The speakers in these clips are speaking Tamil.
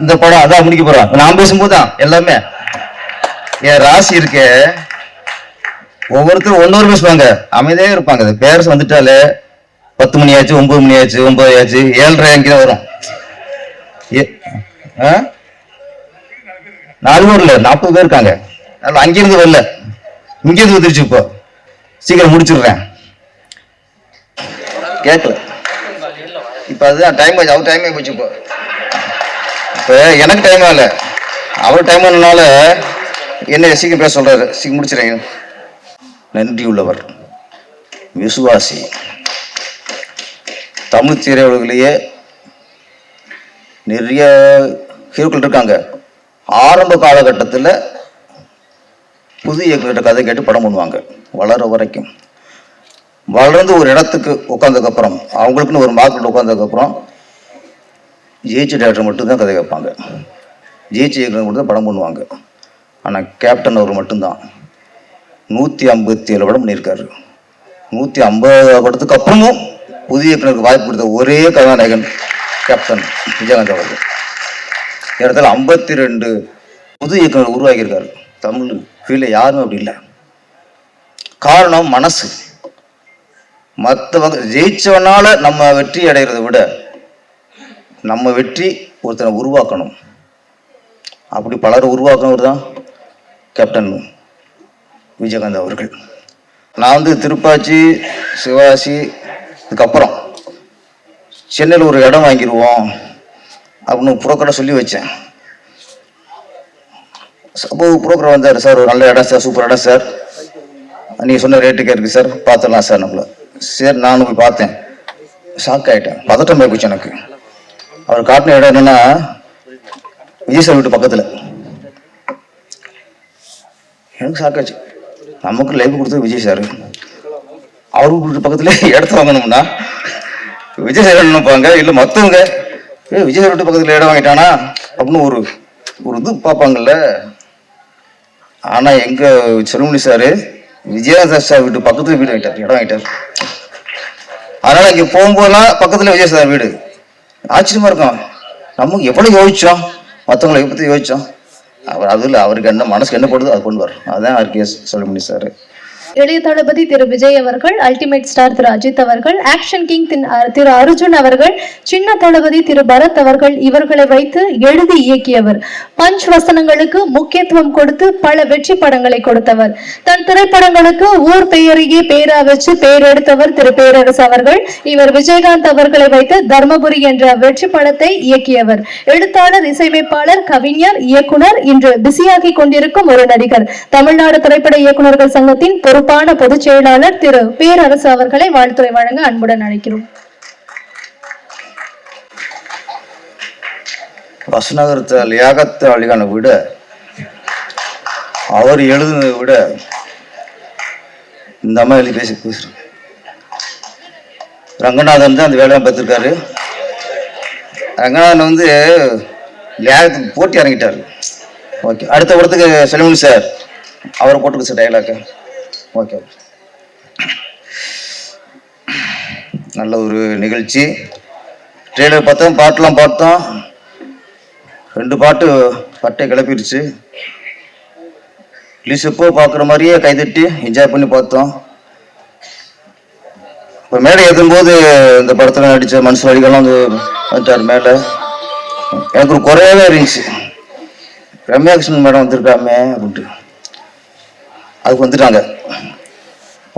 இந்த படம் அதான் முடிக்க போறோம். நான் பேசும்போது தான் எல்லாமே. என் ராசி இருக்கே. ஒவ்வொருத்தரும் ஒன்னொரு பேசுவாங்க அமைதியே இருப்பாங்க. பேரஸ் வந்துட்டாலே பத்து மணி ஆச்சு ஒன்பது மணி ஆச்சு ஒன்பது ஆச்சு ஏழரை அங்கே வரும். ஏ- ஆ? நாலு பேர் இல்ல நாற்பது பேர் இருக்காங்க. அதனால அங்கிருந்து வரல. இங்கிருந்து வந்துருச்சு இப்போ சீக்கிரம் முடிச்சிடுறேன். கேட்கல இப்ப அதுதான் டைம் ஆச்சு. அவர் டைமே போச்சு இப்போ. எனக்கு டைம் இல்லை அவர் டைம் ஆனதுனால என்ன சீக்கிரம் பேச சொல்றாரு? சீக்கிரம் முடிச்சிடுறேன். நன்றி உள்ளவர். விசுவாசி. தமிழ் திரையுலகிலேயே நிறைய ஹீரோக்கள் இருக்காங்க. ஆரம்ப காலகட்டத்தில் புது இயக்குநர்கிட்ட கதை கேட்டு படம் பண்ணுவாங்க. வளர வரைக்கும். வளர்ந்து ஒரு இடத்துக்கு உட்காந்ததுக்கப்புறம் அவங்களுக்குன்னு ஒரு மார்க்கெட் உட்காந்ததுக்கப்புறம் ஜெயிச்ச டேரக்டர் மட்டும்தான் கதை கேட்பாங்க ஜெயிச்ச இயக்குனர் மட்டும் தான் படம் பண்ணுவாங்க. ஆனால் கேப்டன் அவர் மட்டும்தான். நூற்றி ஐம்பத்தி ஏழு படம் பண்ணியிருக்காரு. நூற்றி ஐம்பது படத்துக்கு அப்புறமும் புதிய இயக்குனருக்கு வாய்ப்பு கொடுத்த ஒரே கதாநாயகன் கேப்டன் விஜயகாந்த் அவர்கள். இடத்துல ஐம்பத்தி ரெண்டு புது இயக்குனர் உருவாக்கியிருக்காரு. தமிழ் ஃபீல்டில் யாருமே அப்படி இல்லை. காரணம் மனசு. மற்றவங்க ஜெயிச்சவனால நம்ம வெற்றி அடைகிறத விட நம்ம வெற்றி ஒருத்தனை உருவாக்கணும். அப்படி பலர் உருவாக்குனவர் தான் கேப்டன் விஜயகாந்த் அவர்கள். நான் வந்து திருப்பாச்சி சிவாசி இதுக்கப்புறம் சென்னையில் ஒரு இடம் வாங்கிடுவோம் அப்படின்னு புரோக்கரை சொல்லி வச்சேன். அப்போ புரோக்கர் வந்தார் சார் ஒரு நல்ல இடம் சார் சூப்பர் இடம் சார். நீங்கள் சொன்ன ரேட்டுக்கே இருக்குது சார். பார்த்துடலாம் சார் நம்மளை. சரி நானும் போய் பார்த்தேன். ஷாக் ஆகிட்டேன் பதட்டம் போய் போச்சு எனக்கு. அவர் காட்டின இடம் என்னன்னா விஜய் சார் வீட்டு பக்கத்தில். எனக்கு சாக்காச்சு. நமக்கு லைஃப் கொடுத்தது விஜய் சார் அவர் வீட்டு பக்கத்துல இடத்த வாங்கணும்னா விஜய் சார் நினைப்பாங்க? இல்லை மற்றவங்க ஏ விஜய் சார் வீட்டு பக்கத்தில் இடம் வாங்கிட்டானா? அப்படின்னு ஒரு ஒரு இது பார்ப்பாங்கல்ல. ஆனா எங்க செல்வமணி சாரு விஜயகாந்த் சார் வீட்டு பக்கத்துல வீடு வாங்கிட்டார் இடம் வாங்கிட்டார். அதனால இங்க போகும்போதெல்லாம் பக்கத்துல விஜய் சார் வீடு. ஆச்சரியமா இருக்கும். நமக்கு எவ்வளவு யோசிச்சோம்? மற்றவங்களை எப்படி யோசிச்சோம். அவர் அதுல அவருக்கு என்ன மனசுக்கு என்ன போடுதோ அது கொண்டு வரும் அதான் ஆர்கேஎஸ் செல்வமணி சார். இளைய தளபதி திரு விஜய் அவர்கள் அல்டிமேட் ஸ்டார் திரு அஜித் அவர்கள் ஆக்ஷன் கிங் திரு அர்ஜுன் அவர்கள் சின்ன தளபதி திரு பரத் அவர்கள் இவர்களை வைத்து எழுதி இயக்கியவர். பஞ்ச் வசனங்களுக்கு முக்கியத்துவம் கொடுத்து பல வெற்றி படங்களை கொடுத்தவர். தன் திரைப்படங்களுக்கு ஊர் பெயரையே பேரா வச்சு பேரெடுத்தவர் திரு பேரரசு அவர்கள். இவர் விஜயகாந்த் அவர்களை வைத்து தர்மபுரி என்ற வெற்றி படத்தை இயக்கியவர். எழுத்தாளர் இசையமைப்பாளர் கவிஞர் இயக்குனர் இன்று பிஸியாகி கொண்டிருக்கும் ஒரு நடிகர். தமிழ்நாடு திரைப்பட இயக்குநர்கள் சங்கத்தின் பொறுப்பு பொறுப்பான பொதுச் செயலாளர் திரு பேரரசு அவர்களை வாழ்த்துறை வழங்க அன்புடன் அழைக்கிறோம். வசனகரத்தை லியாகத்தை அழிகான விட அவர் எழுதுனதை விட இந்த அம்மா எழுதி பேசி பேசுறேன். ரங்கநாதன் தான் அந்த வேலையை பார்த்துருக்காரு. ரங்கநாதன் வந்து லியாகத்துக்கு போட்டி இறங்கிட்டாரு. ஓகே அடுத்த படத்துக்கு செல்வன் சார் அவரை போட்டுக்கு சார் டைலாக்கு ஓகே நல்ல ஒரு நிகழ்ச்சி. ட்ரெய்லர் பார்த்தோம் பாட்டெலாம் பார்த்தோம். ரெண்டு பாட்டு பட்டை கிளப்பிடுச்சு. ரிலீஸ் எப்போ பார்க்குற மாதிரியே கைதட்டி என்ஜாய் பண்ணி பார்த்தோம். இப்போ மேடை ஏற்றும்போது இந்த படத்தில் நடித்த மனுஷ வழிகள்லாம் வந்து வந்துட்டார் மேலே. எனக்கு ஒரு குறையாவே இருந்துச்சு. ரம்யா கிருஷ்ணன் மேடம் வந்திருக்காமே அப்படின்ட்டு. அதுக்கு வந்துட்டாங்க.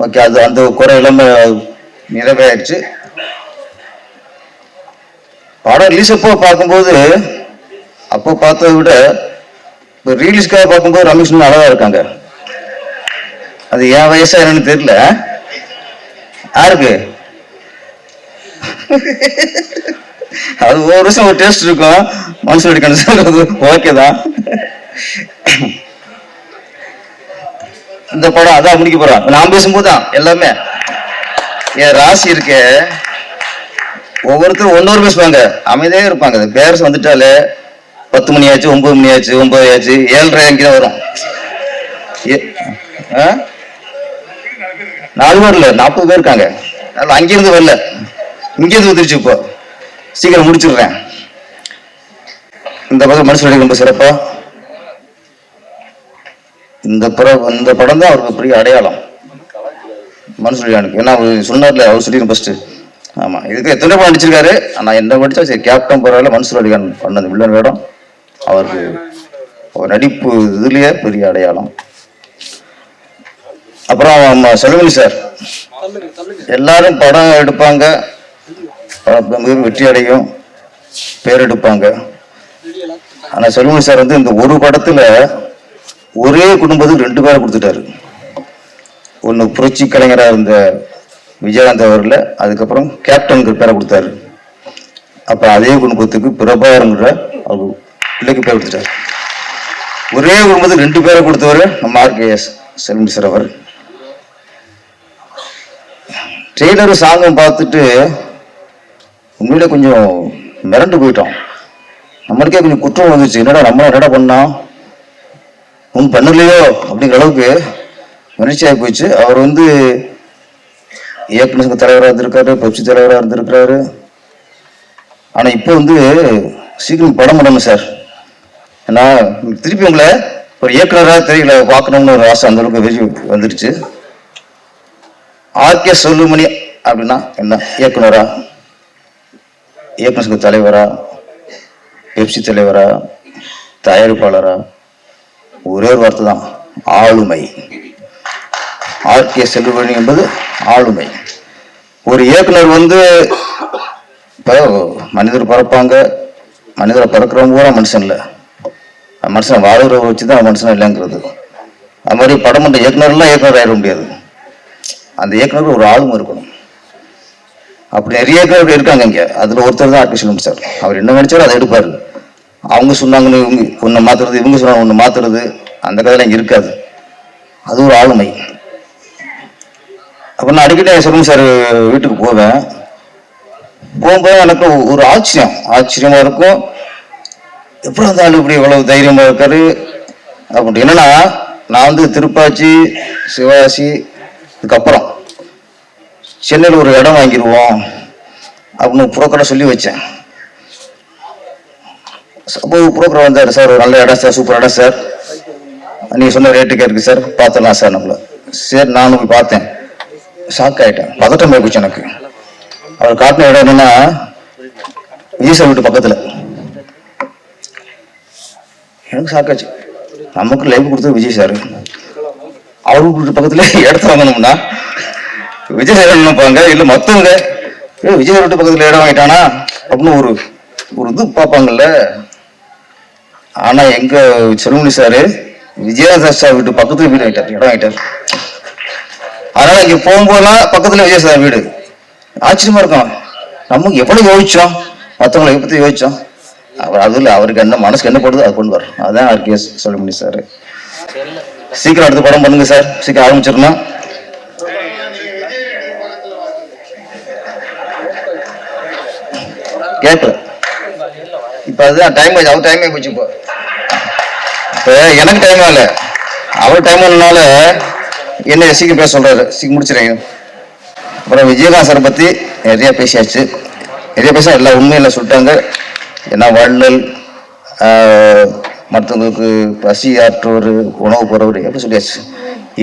ஓகே அது அந்த குறை எல்லாமே நிறைவேறிடுச்சு. படம் ரிலீஸ் அப்போ பார்க்கும்போது அப்போ பார்த்ததை விட இப்போ ரீலீஸ்க்காக பார்க்கும்போது ரமேஷ் இன்னும் அழகா இருக்காங்க. அது என் வயசா என்னன்னு தெரியல. யாருக்கு? அது ஒரு வருஷம் ஒரு டேஸ்ட் இருக்கும். மனசு அடிக்கணும் ஓகே தான். இந்த படம் அதான் முடிக்க போறான் நான் பேசும்போது தான் எல்லாமே. என் ராசி இருக்கே. ஒவ்வொருத்தரும் ஒன்னொரு பேசுவாங்க. அமைதியாக இருப்பாங்க. அது பேரஸ் வந்துட்டாலே பத்து மணி ஆச்சு ஒன்பது மணி ஆச்சு ஒன்பது ஆச்சு ஏழரை அங்கே வரும். ஏ- ஆ? நாலு பேர் இல்லை நாற்பது பேர் இருக்காங்க. அதனால அங்கிருந்து வரல. இங்கிருந்து வந்துருச்சு இப்போ. சீக்கிரம் முடிச்சிடுறேன். இந்த படம் மனசு ரொம்ப சிறப்பாக இந்த படம் இந்த படம் தான் அவருக்கு பெரிய அடையாளம். மனுஷனுக்கு ஏன்னா அவர் சொன்னார்ல அவர் சொல்லிடுறேன் ஃபர்ஸ்ட் ஆமா. இதுக்கு எத்தனை படம் நடிச்சிருக்காரு? ஆனா என்ன படிச்சா சரி கேப்டன் பரவாயில்ல மனுஷன் பண்ண பண்ணது. வில்லன் வேடம். அவருக்கு அவர் நடிப்பு இதுலயே பெரிய அடையாளம். அப்புறம் நம்ம செல்வமணி சார். எல்லாரும் படம் எடுப்பாங்க. வெற்றி அடையும். பேர் எடுப்பாங்க. ஆனா செல்வமணி சார் வந்து இந்த ஒரு படத்துல ஒரே குடும்பத்துக்கு ரெண்டு பேரை கொடுத்துட்டாரு. ஒன்று புரட்சி கலைஞராக இருந்த விஜயகாந்த் அவரில் அதுக்கப்புறம் கேப்டனுக்கு பேரை கொடுத்தாரு. அப்போ அதே குடும்பத்துக்கு பிரபாகரங்கிற அவர் பிள்ளைக்கு பேர் கொடுத்துட்டாரு. ஒரே குடும்பத்துக்கு ரெண்டு பேரை கொடுத்தவர் நம்ம ஆர்கேஎஸ் செல்வி சார் அவர். ட்ரெய்லர் சாங்கம் பார்த்துட்டு உண்மையிலே கொஞ்சம் மிரண்டு போயிட்டோம் நம்மளுக்கே கொஞ்சம் குற்றம் வந்துச்சு என்னடா நம்ம என்னடா பண்ணோம் ஒன்றும் பண்ணலையோ அப்படிங்கிற அளவுக்கு மகிழ்ச்சி போயிடுச்சு. அவர் வந்து இயக்குநர் தலைவராக இருந்திருக்காரு பெப்சி தலைவராக இருந்திருக்கிறாரு. ஆனால் இப்போ வந்து சீக்கிரம் படம் பண்ணணும் சார். ஏன்னா திருப்பி உங்களை ஒரு இயக்குனராக தெரியல பார்க்கணும்னு ஒரு ஆசை அந்த அளவுக்கு வந்துடுச்சு. வந்துருச்சு ஆர்கே சொல்லுமணி அப்படின்னா என்ன? இயக்குனரா? இயக்குநர் சங்க தலைவரா? பெப்சி தலைவரா? தயாரிப்பாளரா? ஒரே ஒரு வார்த்தை தான் ஆளுமை. ஆர்கே செல்லுமணி என்பது ஆளுமை. ஒரு இயக்குனர் வந்து இப்போ மனிதர் பிறப்பாங்க மனிதரை பிறக்கிறவங்க பூரா மனுஷன் இல்லை. மனுஷன் வாழ்கிற வச்சு தான் மனுஷன் இல்லைங்கிறது. அது மாதிரி படம் பண்ணுற இயக்குனர்லாம் இயக்குனர் ஆயிட முடியாது. அந்த இயக்குனர் ஒரு ஆளுமை இருக்கணும். அப்படி நிறைய இயக்குனர் இருக்காங்க இங்கே. அதில் ஒருத்தர் தான் ஆர்கே செல்வம் சார். அவர் என்ன நினைச்சாலும் அதை எடுப்பார். அவங்க சொன்னாங்கன்னு இவங்க ஒன்று மாற்றுறது இவங்க சொன்னாங்க ஒன்று மாற்றுறது அந்த கதையெல்லாம் இருக்காது. அது ஒரு ஆளுமை. அப்போ நான் அடிக்கடி சொல்லுங்க சார் வீட்டுக்கு போவேன். போகும்போது எனக்கு ஒரு ஆச்சரியம். ஆச்சரியமாக இருக்கும். எப்படி அந்த ஆள் இப்படி இவ்வளவு தைரியமாக இருக்காரு? அப்படின்ட்டு என்னன்னா நான் வந்து திருப்பாச்சி சிவாசி இதுக்கப்புறம் சென்னையில் ஒரு இடம் வாங்கிடுவோம் அப்படின்னு புறக்கடை சொல்லி வச்சேன். அப்போ ப்ரோக்கர் வந்தார் சார் ஒரு நல்ல இடம் சார் சூப்பர் இடம் சார் நீங்கள் சொன்ன ரேட்டுக்கே இருக்குது சார் பார்த்துடலாம் சார் நம்மள. சரி நானும் போய் பார்த்தேன். ஷாக் ஆகிட்டேன் பதட்டம் போயிடுச்சு எனக்கு. அவர் காட்டின இடம் என்னன்னா விஜய் சார் வீட்டு பக்கத்தில். எனக்கு ஷாக்காச்சு நமக்கு லைஃப் கொடுத்தது விஜய் சார் அவர் வீட்டு பக்கத்தில் இடத்த வாங்கணும்னா விஜய் சார் நினைப்பாங்க இல்லை மற்றவங்க ஏ விஜய் வீட்டு பக்கத்தில் இடம் வாங்கிட்டானா? அப்படின்னு ஒரு ஒரு இது பார்ப்பாங்கல்ல. ஆனா எங்க செல்வமணி சாரு விஜயதாஸ் சார் வீட்டு பக்கத்துல வீடு ஆயிட்டார் இடம் ஆயிட்டார் அதனால இங்க போகும்போதெல்லாம் பக்கத்துல விஜய் சார் வீடு. ஆச்சரியமா இருக்கும். நமக்கு எவ்வளவு யோசிச்சோம்? மத்தவங்களை பத்தி யோசிச்சோம். அவர் அதுல அவருக்கு என்ன மனசுக்கு என்ன படுதோ அது கொண்டு வரும் அதான் கேஸ் செல்வமணி சார். சீக்கிரம் அடுத்த படம் பண்ணுங்க சார். சீக்கிரம் ஆரம்பிச்சிடணும் கேட்கல. இப்ப அதுதான் டைம் ஆச்சு. அவர் டைமே போச்சு இப்போ. எனக்கு டைம் ஆகல. அவர் டைம் ஆனதுனால என்ன சீக்கிரம் பேச சொல்றாரு? சீக்கிரம் முடிச்சிருங்க அப்புறம் விஜயகாந்த் சார் பத்தி நிறைய பேசியாச்சு. நிறைய பேச எல்லா உண்மையில சொல்லிட்டாங்க. ஏன்னா வள்ளல் மற்றவங்களுக்கு பசி ஆற்றுவர் உணவு போறவர் எப்படி சொல்லியாச்சு.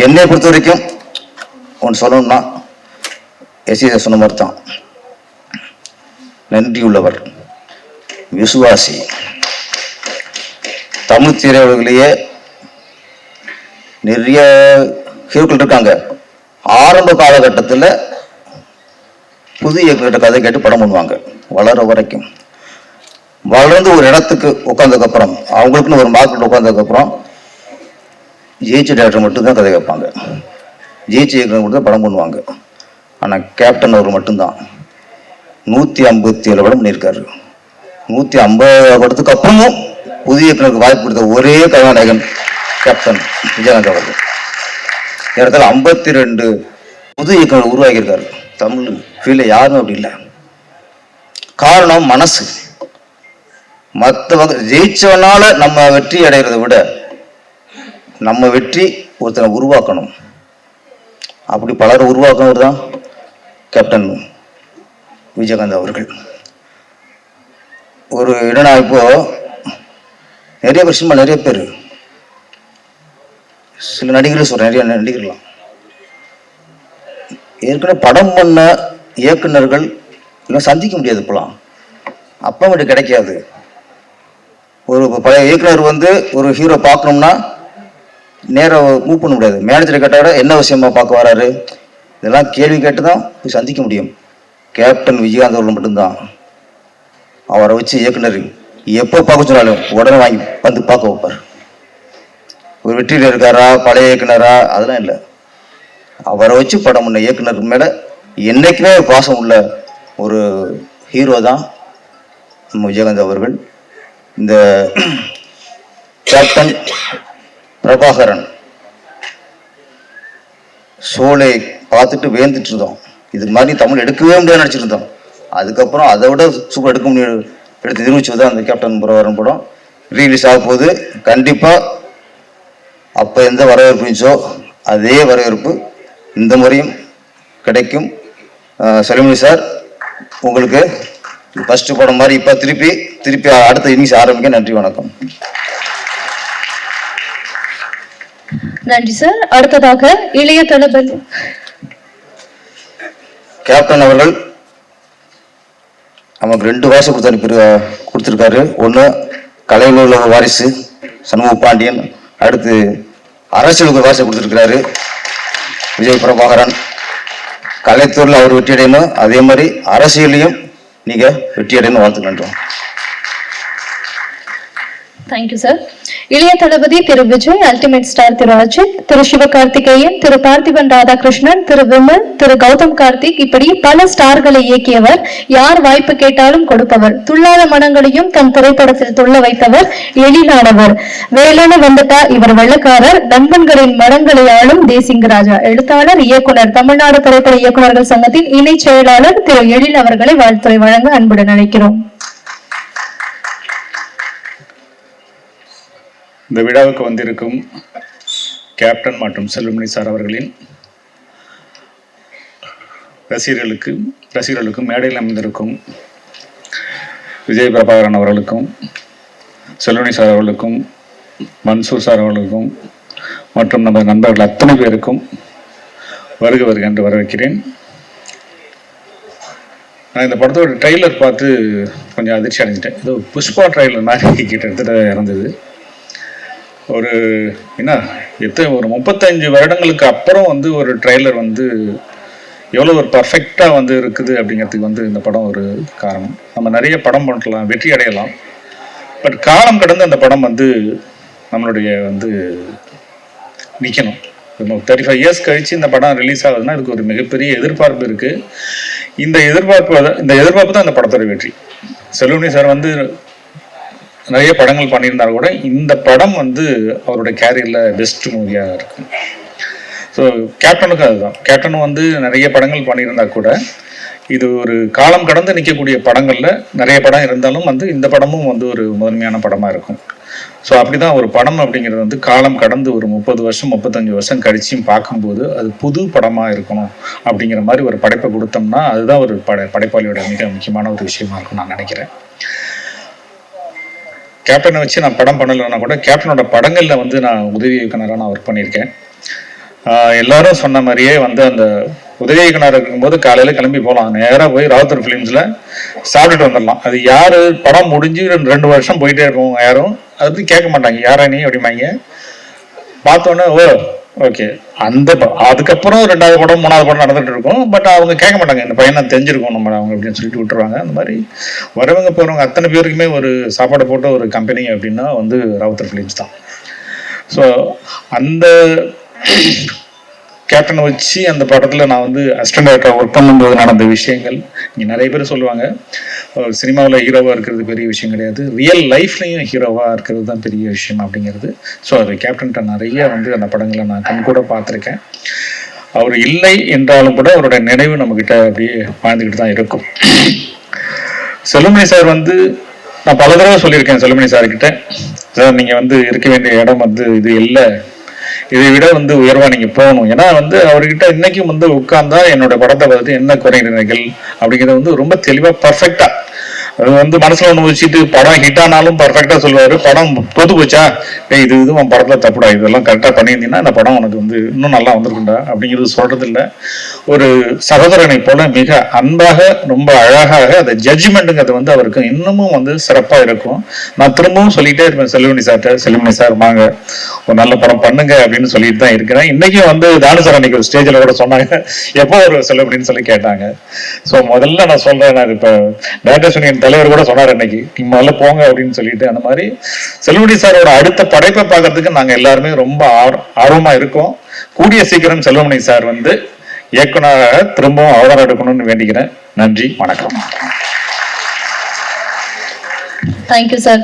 என்னை பொறுத்த வரைக்கும் ஒன்று சொல்லணும்னா எஸ்சி சொன்ன மாதிரி தான் நன்றியுள்ளவர் விசுவாசி. தமிழ் நிறைய ஹீரோக்கள் இருக்காங்க. ஆரம்ப காலகட்டத்தில் புது இயக்குகிட்ட கதை கேட்டு படம் பண்ணுவாங்க. வளர வரைக்கும். வளர்ந்து ஒரு இடத்துக்கு உட்காந்ததுக்கப்புறம் அவங்களுக்குன்னு ஒரு மார்க்கெட் உட்காந்ததுக்கப்புறம் அப்புறம் டேரக்டர் மட்டும்தான் கதை கேட்பாங்க. ஜெயிச்ச இயக்குனர் மட்டும் தான் படம் பண்ணுவாங்க. ஆனால் கேப்டன் அவர் மட்டும்தான். நூற்றி ஐம்பத்தி ஏழு படம் பண்ணியிருக்காரு. நூற்றி ஐம்பது படத்துக்கு அப்புறமும் புதிய பிறகு வாய்ப்பு கொடுத்த ஒரே கதாநாயகன் கேப்டன் விஜயகாந்த் அவர்கள். இடத்துல ஐம்பத்தி ரெண்டு புது இயக்குனர் உருவாக்கியிருக்காரு தமிழ் ஃபீல்டில் யாரும் அப்படி இல்லை. காரணம் மனசு. மற்றவங்க ஜெயிச்சவனால நம்ம வெற்றி அடைகிறத விட நம்ம வெற்றி ஒருத்தனை உருவாக்கணும். அப்படி பலரை உருவாக்கினவர் தான் கேப்டன் விஜயகாந்த் அவர்கள். ஒரு என்னன்னா இப்போ நிறைய பேர் சினிமா நிறைய பேர். சில நடிகர்கள் சொல்கிறேன் நிறைய நடிகர்களாம் ஏற்கனவே படம் பண்ண இயக்குனர்கள் எல்லாம் சந்திக்க முடியாது இப்போலாம். அப்போ மட்டும் கிடைக்காது. ஒரு பழைய இயக்குனர் வந்து ஒரு ஹீரோ பார்க்கணும்னா நேராக மூவ் பண்ண முடியாது. மேனேஜரை கேட்டால் கூட என்ன விஷயமா பார்க்க வராரு? இதெல்லாம் கேள்வி கேட்டு தான் போய் சந்திக்க முடியும். கேப்டன் விஜயகாந்த் அவர்கள் மட்டும்தான். அவரை வச்சு இயக்குனர். எப்போ பார்க்க சொன்னாலும் உடனே வாங்கி வந்து பார்க்க வைப்பார். ஒரு வெற்றியில் இருக்காரா பழைய இயக்குனரா? அதெல்லாம் இல்லை. அவரை வச்சு படம் பண்ண இயக்குனருக்கு மேலே என்னைக்குமே பாசம் உள்ள ஒரு ஹீரோ தான் நம்ம விஜயகாந்த் அவர்கள். இந்த கேப்டன் பிரபாகரன். சோலை பார்த்துட்டு வேந்துட்டு இருந்தோம். இது மாதிரி தமிழ் எடுக்கவே முடியாது நினச்சிருந்தோம் அதுக்கப்புறம் அதை விட சூப்பர் எடுக்க முடியும் எடுத்து நிரூபிச்சது தான் அந்த கேப்டன் பிரபாகரன் படம் ரீலீஸ் ஆக போகுது கண்டிப்பாக அப்போ எந்த வரவேற்பு இருந்துச்சோ அதே வரவேற்பு இந்த முறையும் கிடைக்கும். செலிமணி சார் உங்களுக்கு ஃபஸ்ட்டு படம் மாதிரி இப்போ திருப்பி திருப்பி அடுத்த இன்னிங்ஸ் ஆரம்பிக்க நன்றி வணக்கம். நன்றி சார். அடுத்ததாக இளைய தளபதி. கேப்டன் அவர்கள் நமக்கு ரெண்டு வாசை கொடுத்து அனுப்பி கொடுத்துருக்காரு. ஒன்று கலைநூல வாரிசு சண்முக பாண்டியன். அடுத்து அரசியலுக்கு ஒரு கொடுத்துருக்கிறாரு விஜய் பிரபாகரன். கலைத்துறையில் அவர் வெற்றி அடையணும். அதே மாதிரி அரசியலையும் நீங்கள் வெற்றி அடையணும் வாழ்த்துக்கின்றோம் தேங்க்யூ சார் இளைய தளபதி திரு விஜய் அல்டிமேட் ஸ்டார் திரு அஜித் திரு சிவகார்த்திகேயன் திரு பார்த்திபன் ராதாகிருஷ்ணன் திரு விமல் திரு கௌதம் கார்த்திக் இப்படி பல ஸ்டார்களை இயக்கியவர். யார் வாய்ப்பு கேட்டாலும் கொடுப்பவர். துள்ளாத மனங்களையும் தன் திரைப்படத்தில் துள்ள வைத்தவர் எழிலானவர். வேலென வந்துட்டா இவர் வெள்ளக்காரர். நண்பன்களின் மனங்களை ஆளும் தேசிங்க ராஜா எழுத்தாளர் இயக்குனர் தமிழ்நாடு திரைப்பட இயக்குநர்கள் சங்கத்தின் இணை செயலாளர் திரு எழில் அவர்களை வாழ்த்துறை வழங்க அன்புடன் அழைக்கிறோம். இந்த விழாவுக்கு வந்திருக்கும் கேப்டன் மற்றும் செல்வமணி சார் அவர்களின் ரசிகர்களுக்கு ரசிகர்களுக்கும் மேடையில் அமைந்திருக்கும் விஜய் பிரபாகரன் அவர்களுக்கும் செல்வமணி சார் அவர்களுக்கும் மன்சூர் சார் அவர்களுக்கும் மற்றும் நமது நண்பர்கள் அத்தனை பேருக்கும் வருக வருக என்று வரவேற்கிறேன். நான் இந்த படத்தோட ட்ரெய்லர் பார்த்து கொஞ்சம் அதிர்ச்சி அடைஞ்சிட்டேன். ஏதோ புஷ்பா ட்ரெய்லர் மாதிரி கிட்டத்தட்ட இறந்தது. ஒரு என்ன எத்தனை ஒரு முப்பத்தஞ்சு வருடங்களுக்கு அப்புறம் வந்து ஒரு ட்ரெய்லர் வந்து எவ்வளோ ஒரு பர்ஃபெக்டாக வந்து இருக்குது அப்படிங்கிறதுக்கு வந்து இந்த படம் ஒரு காரணம். நம்ம நிறைய படம் பண்ணலாம் வெற்றி அடையலாம். பட் காலம் கடந்து அந்த படம் வந்து நம்மளுடைய வந்து நிற்கணும் தேர்ட்டி ஃபைவ் இயர்ஸ் கழித்து இந்த படம் ரிலீஸ் ஆகுதுன்னா அதுக்கு ஒரு மிகப்பெரிய எதிர்பார்ப்பு இருக்குது இந்த எதிர்பார்ப்பு இந்த எதிர்பார்ப்பு தான் இந்த படத்தோட வெற்றி. செல்வமணி சார் வந்து நிறைய படங்கள் பண்ணியிருந்தா கூட இந்த படம் வந்து அவருடைய கேரியரில் பெஸ்ட் மூவியாக இருக்கும். ஸோ கேப்டனுக்கும் அதுதான். கேப்டன் வந்து நிறைய படங்கள் பண்ணியிருந்தா கூட இது ஒரு காலம் கடந்து நிற்கக்கூடிய படங்களில் நிறைய படம் இருந்தாலும் வந்து இந்த படமும் வந்து ஒரு முதன்மையான படமாக இருக்கும். ஸோ அப்படிதான் ஒரு படம் அப்படிங்கிறது வந்து காலம் கடந்து ஒரு முப்பது வருஷம் முப்பத்தஞ்சு வருஷம் கழிச்சும் பார்க்கும்போது அது புது படமாக இருக்கணும் அப்படிங்கிற மாதிரி ஒரு படைப்பை கொடுத்தோம்னா அதுதான் ஒரு படை படைப்பாளியோட மிக முக்கியமான ஒரு விஷயமா இருக்கும் நான் நினைக்கிறேன். கேப்டனை வச்சு நான் படம் பண்ணலைன்னா கூட கேப்டனோட படங்களில் வந்து நான் உதவி இயக்குனராக நான் ஒர்க் பண்ணியிருக்கேன். எல்லாரும் சொன்ன மாதிரியே வந்து அந்த உதவி இயக்குனர் இருக்கும்போது காலையில் கிளம்பி போகலாம் நேராக போய் ராவுத்தர் ஃபிலிம்ஸில் சாப்பிட்டுட்டு வந்துடலாம். அது யார்? படம் முடிஞ்சு ரெண்டு ரெண்டு வருஷம் போயிட்டே இருப்போம் யாரும். அது கேட்க மாட்டாங்க. யாரா நீ? அப்படிம்பாங்க. பார்த்தோன்னே ஓ ஓகே அந்த அதுக்கப்புறம் ரெண்டாவது படம் மூணாவது படம் நடந்துட்டு இருக்கும். பட் அவங்க கேட்க மாட்டாங்க இந்த பையனை தெரிஞ்சிருக்கும் நம்ம அவங்க அப்படின்னு சொல்லிட்டு விட்டுருவாங்க. அந்த மாதிரி வரவங்க போகிறவங்க அத்தனை பேருக்குமே ஒரு சாப்பாடு போட்ட ஒரு கம்பெனி அப்படின்னா வந்து ராவுத்தர் ஃபிலிம்ஸ் தான். ஸோ அந்த கேப்டனை வச்சு அந்த படத்தில் நான் வந்து அசிஸ்டன்ட் டேரக்டர் ஒர்க் பண்ணும்போது நடந்த விஷயங்கள். இங்கே நிறைய பேர் சொல்லுவாங்க சினிமாவில் ஹீரோவாக இருக்கிறது பெரிய விஷயம் கிடையாது. ரியல் லைஃப்லையும் ஹீரோவாக இருக்கிறது தான் பெரிய விஷயம் அப்படிங்கிறது. ஸோ அது கேப்டன்கிட்ட நிறைய வந்து அந்த படங்களை நான் கண் கூட பார்த்துருக்கேன். அவர் இல்லை என்றாலும் கூட அவரோட நினைவு நம்மக்கிட்ட அப்படியே வாழ்ந்துக்கிட்டு தான் இருக்கும். செல்லுமணி சார் வந்து நான் பல தடவை சொல்லியிருக்கேன் செல்லுமணி சார்கிட்ட. சார் நீங்கள் வந்து இருக்க வேண்டிய இடம் வந்து இது இல்லை. இதை விட வந்து உயர்வா நீங்க போகணும். ஏன்னா வந்து அவர்கிட்ட இன்னைக்கும் வந்து உட்கார்ந்தா என்னோட படத்தை பார்த்துட்டு என்ன குறைநிலைகள் அப்படிங்கிறத வந்து ரொம்ப தெளிவா பர்ஃபெக்டா வந்து மனசுல ஒண்ணு வச்சுட்டு படம் ஹிட் ஆனாலும் பர்ஃபெக்டா சொல்லுவாரு. படம் பொது போச்சா? இது இது உன் படத்துல தப்புடா. இதெல்லாம் கரெக்டா பண்ணியிருந்தீங்கன்னா இந்த படம் உனக்கு வந்து இன்னும் நல்லா வந்திருக்குண்டா அப்படிங்கிறது சொல்றது இல்ல ஒரு சகோதரனை போல மிக அன்பாக ரொம்ப அழகாக அந்த ஜட்ஜ்மெண்ட்டுங்கிறது வந்து அவருக்கு இன்னமும் வந்து சிறப்பா இருக்கும். நான் திரும்பவும் சொல்லிட்டே இருப்பேன் செல்வமணி சார்ட்ட. செல்வமணி சார் வாங்க. ஒரு நல்ல படம் பண்ணுங்க அப்படின்னு சொல்லிட்டு தான் இருக்கிறேன். இன்னைக்கும் வந்து தானு சார் அன்னைக்கு ஒரு ஸ்டேஜ்ல கூட சொன்னாங்க. எப்போ ஒரு செல்வமணின்னு சொல்லி கேட்டாங்க. ஸோ முதல்ல நான் சொல்றேன் நான் இப்ப டேரக்டர்ஸ் யூனியன் தலைவர் கூட சொன்னார் இன்னைக்கு நீங்க முதல்ல போங்க அப்படின்னு சொல்லிட்டு. அந்த மாதிரி செல்வமணி சாரோட அடுத்த படைப்பை பார்க்கறதுக்கு நாங்க எல்லாருமே ரொம்ப ஆர்வமா இருக்கோம். கூடிய சீக்கிரம் செல்வமணி சார் வந்து இயக்குனராக திரும்பவும் அவதாரம் எடுக்கணும்னு வேண்டிக்கிறேன். நன்றி வணக்கம். Thank you sir